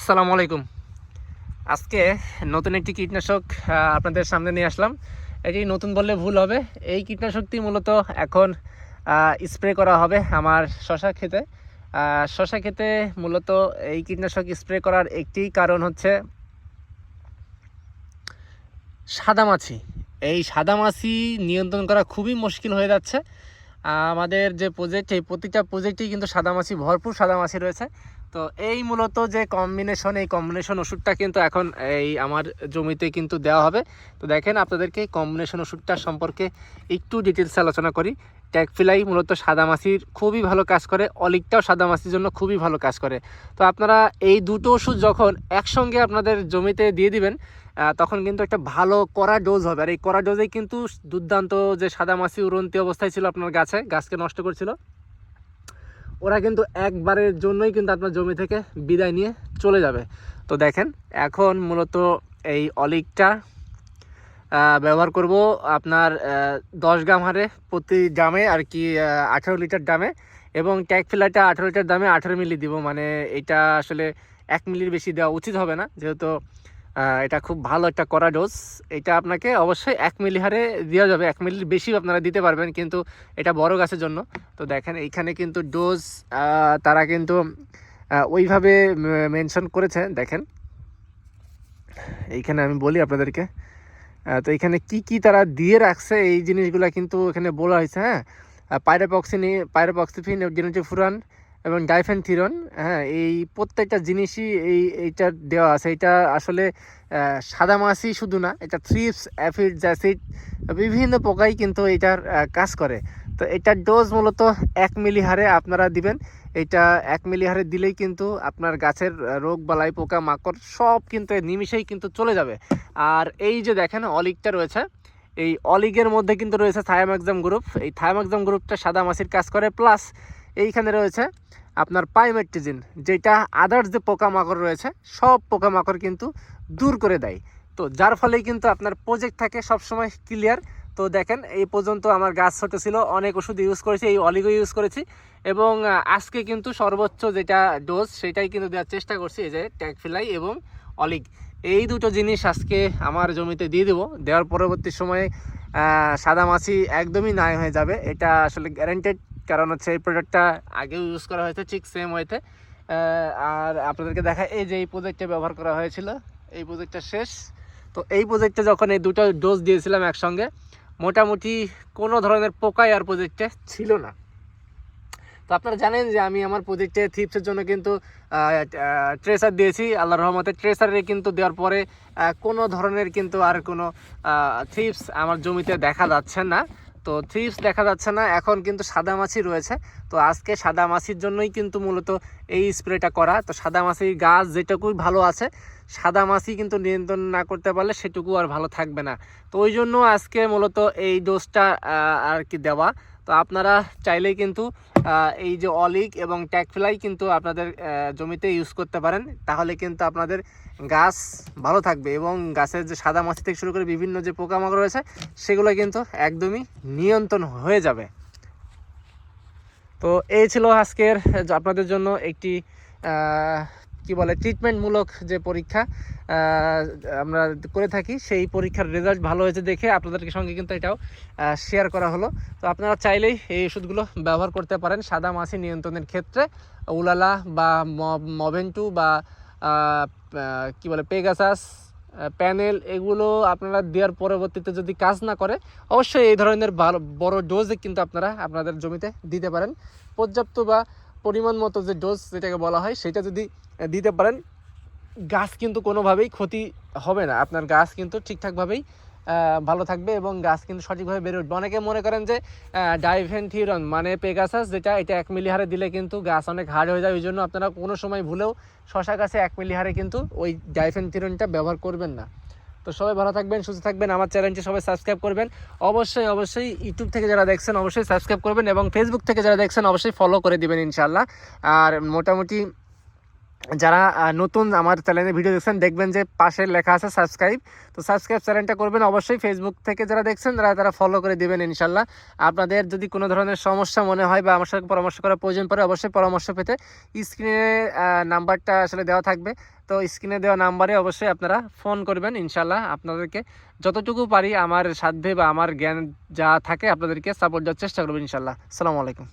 আসসালামু আলাইকুম। আজকে নতুন একটি কীটনাশক আপনাদের সামনে নিয়ে আসলাম। এটি নতুন বললে ভুল হবে। এই কীটনাশকটি মূলত এখন স্প্রে করা হবে আমার শশা আহ, শশা ক্ষেতে মূলত এই কীটনাশক স্প্রে করার একটি কারণ হচ্ছে সাদামাছি। এই সাদামাছি নিয়ন্ত্রণ করা খুবই মুশকিল হয়ে যাচ্ছে। আমাদের যে প্রজেক্ট এই প্রতিটা প্রজেক্টেই কিন্তু সাদামাছি ভরপুর সাদামাছি রয়েছে। তো এই মূলত যে কম্বিনেশন এই কম্বিনেশন ওষুধটা কিন্তু এখন এই আমার জমিতে কিন্তু দেওয়া হবে। তো দেখেন আপনাদেরকে কম্বিনেশন ওষুধটা সম্পর্কে একটু ডিটেলস আলোচনা করি। ট্যাকফিলাই মূলত সাদামাছির খুবই ভালো কাজ করে, অলিকটাও সাদামাছির জন্য খুবই ভালো কাজ করে। তো আপনারা এই দুটো ওষুধ যখন একসঙ্গে আপনাদের জমিতে দিয়ে দিবেন তখন কিন্তু একটা ভালো কড়া ডোজ হবে। আর এই কড়া ডোজেই কিন্তু দুর্দান্ত যে সাদামাছি উড়ন্তি অবস্থায় ছিল আপনার গাছে, গাছকে নষ্ট করছিল। ওরা কিন্তু একবারের জন্যই কিন্তু আপনার জমি থেকে বিদায় নিয়ে চলে যাবে। তো দেখেন, এখন মূলত এই অলিকটা ব্যবহার করব আপনার দশ গ্রাম হারে প্রতি ড্রামে আর কি আঠারো লিটার দামে এবং ট্যাগ ফিলারটা আঠারো লিটার দামে আঠারো মিলি দিব। মানে এটা আসলে এক মিলির বেশি দেওয়া উচিত হবে না, যেহেতু এটা খুব ভালো একটা করা ডোজ এটা আপনাকে অবশ্যই এক মিলি হারে দেওয়া যাবে। এক মিলির বেশি আপনারা দিতে পারবেন, কিন্তু এটা বড় গাছের জন্য। তো দেখেন, এইখানে কিন্তু ডোজ তারা কিন্তু ওইভাবে মেনশন করেছে। দেখেন, এইখানে আমি বলি আপনাদেরকে তো এখানে কি কি তারা দিয়ে রাখছে, এই জিনিসগুলো কিন্তু এখানে বলা হয়েছে হ্যাঁ? পাইরাপক্সিনি পাইরাপক্সিফিন জেনেটিক ফুরান এবং ডাইফেন ডাইফেনথিরন হ্যাঁ এই প্রত্যেকটা জিনিসই এই, এইটা দেওয়া আছে। এটা আসলে সাদা সাদামাছি শুধু না, এটা থ্রিপস অ্যাফিড জ্যাসিড বিভিন্ন পোকাই কিন্তু এটার কাজ করে। তো এটার ডোজ মূলত এক মিলি হারে আপনারা দিবেন। এটা এক মিলি হারে দিলেই কিন্তু আপনার গাছের রোগ, বালাই, পোকা, মাকড় সব কিন্তু নিমিষেই কিন্তু চলে যাবে। আর এই যে দেখেন অলিকটা রয়েছে। এই অলিগের মধ্যে কিন্তু রয়েছে থায়ামাক্সাম গ্রুপ। এই থায়ামাক্সাম গ্রুপটা সাদা মাছির কাজ করে। প্লাস এইখানে রয়েছে আপনার পাইমেট্রিজিন, যেটা আদার্স যে পোকামাকড় রয়েছে, সব পোকামাকড় কিন্তু দূর করে দেয়। তো যার ফলে কিন্তু আপনার প্রজেক্ট থাকে, সবসময় ক্লিয়ার তো দেখেন, এই পর্যন্ত আমার গাছ ছোটো ছিল, অনেক ওষুধ ইউজ করেছি, এই অলিগো ইউজ করেছি। এবং আজকে কিন্তু সর্বোচ্চ যেটা ডোজ সেটাই কিন্তু দেওয়ার চেষ্টা করছি, এই যে ট্যাগফিলাই এবং অলিগ। এই দুটো জিনিস আজকে আমার জমিতে দিয়ে দেবো। দেওয়ার পরবর্তী সময়ে সাদা মাছি একদমই নাই হয়ে যাবে। এটা আসলে গ্যারেন্টেড কারণ হচ্ছে এই প্রোডাক্টটা আগেও ইউজ করা হয়েছে, ঠিক সেম ওয়েতে আর আপনাদেরকে দেখা এই যে এই প্রোজেক্টে ব্যবহার করা হয়েছিল, এই প্রোজেক্টটা শেষ। তো এই প্রোজেক্টে যখন এই দুটো ডোজ দিয়েছিলাম একসঙ্গে, মোটামুটি কোনো ধরনের পোকাই আর প্রোজেক্টে ছিল না। তো আপনারা জানেন যে আমি আমার প্রজেক্টে থিপসের জন্য কিন্তু ট্রেসার দিয়েছি আল্লাহ রহমতে ট্রেসারে কিন্তু দেওয়ার পরে কোনো ধরনের কিন্তু আর কোনো থিপস আমার জমিতে দেখা যাচ্ছে না। তো থ্রিপস দেখা যাচ্ছে না, এখন কিন্তু সাদা মাছি রয়েছে। তো আজকে সাদা মাছির জন্যই কিন্তু মূলত এই স্প্রেটা করা। তো সাদা মাছির গাছ যেটুকুই ভালো আছে, সাদা মাছি কিন্তু নিয়ন্ত্রণ না করতে পারলে সেটুকু আর ভালো থাকবে না। তো ওই জন্য আজকে মূলত এই ডোজটা আর কি দেওয়া। তো আপনারা চাইলেই কিন্তু এই যে অলিক এবং ট্যাকফ্লাই কিন্তু আপনাদের জমিতে ইউজ করতে পারেন। তাহলে কিন্তু আপনাদের গাছ ভালো থাকবে এবং গাছের যে সাদা মাছি থেকে শুরু করে বিভিন্ন যে পোকামাকড় রয়েছে, সেগুলো কিন্তু একদমই নিয়ন্ত্রণ হয়ে যাবে। তো এই ছিল আজকের, আপনাদের জন্য একটি কি বলে ট্রিটমেন্টমূলক যে পরীক্ষা আমরা করে থাকি, সেই পরীক্ষার রেজাল্ট ভালো হয়েছে দেখে আপনাদের সঙ্গে কিন্তু এটাও শেয়ার করা হলো। তো আপনারা চাইলেই এই ওষুধগুলো ব্যবহার করতে পারেন সাদা মাছি নিয়ন্ত্রণের ক্ষেত্রে। উলালা বা মভেন্টু বা কি বলে, পেগাসাস প্যানেল, এগুলো আপনারা দেওয়ার পরবর্তীতে যদি কাজ না করে, অবশ্যই এই ধরনের বড় ডোজে কিন্তু আপনারা আপনাদের জমিতে দিতে পারেন। পর্যাপ্ত বা পরিমাণ মতো যে ডোজ যেটাকে বলা হয়, সেটা যদি দিতে পারেন, গাছ কিন্তু কোনোভাবেই ক্ষতি হবে না। আপনার গাছ কিন্তু ঠিকঠাকভাবেই ভালো থাকবে এবং গাছ কিন্তু সঠিকভাবে বেড়ে উঠবে। অনেকে মনে করেন যে ডাইভেন্থিরন মানে পেগাসাস যেটা এটা এক মিলি হারে দিলে কিন্তু গাছ অনেক হার্ড হয়ে যায় ওই জন্য আপনারা কোনো সময় ভুলেও শশা গাছে এক মিলি হারে কিন্তু ওই ডাইফেন্থিরনটা ব্যবহার করবেন না। তো সবাই ভালো থাকবেন, সুস্থ থাকবেন, আমার চ্যানেলটি সবাই সাবস্ক্রাইব করবেন। অবশ্যই অবশ্যই ইউটিউব থেকে যারা দেখছেন, অবশ্যই সাবস্ক্রাইব করবেন এবং ফেসবুক থেকে যারা দেখছেন, অবশ্যই ফলো করে দিবেন ইনশাল্লাহ আর মোটামুটি যারা নতুন আমার চ্যানেলে ভিডিও দেখছেন, দেখবেন যে পাশে লেখা আছে সাবস্ক্রাইব তো সাবস্ক্রাইব চ্যানেলটা করবেন অবশ্যই। ফেসবুক থেকে যারা দেখছেন, তারা তারা ফলো করে দিবেন ইনশাল্লাহ। আপনাদের যদি কোনো ধরনের সমস্যা মনে হয় বা আমার সাথে পরামর্শ করার প্রয়োজন পড়ে, অবশ্যই পরামর্শ পেতে স্ক্রিনে নাম্বারটা আসলে দেওয়া থাকবে। তো স্ক্রিনে দেওয়া নাম্বারে অবশ্যই আপনারা ফোন করবেন ইনশাল্লাহ। আপনাদেরকে যতটুকু পারি আমার সাধ্যে বা আমার জ্ঞান যা থাকে আপনাদেরকে সাপোর্ট দেওয়ার চেষ্টা করবেন ইনশাল্লাহ। আসসালামু আলাইকুম।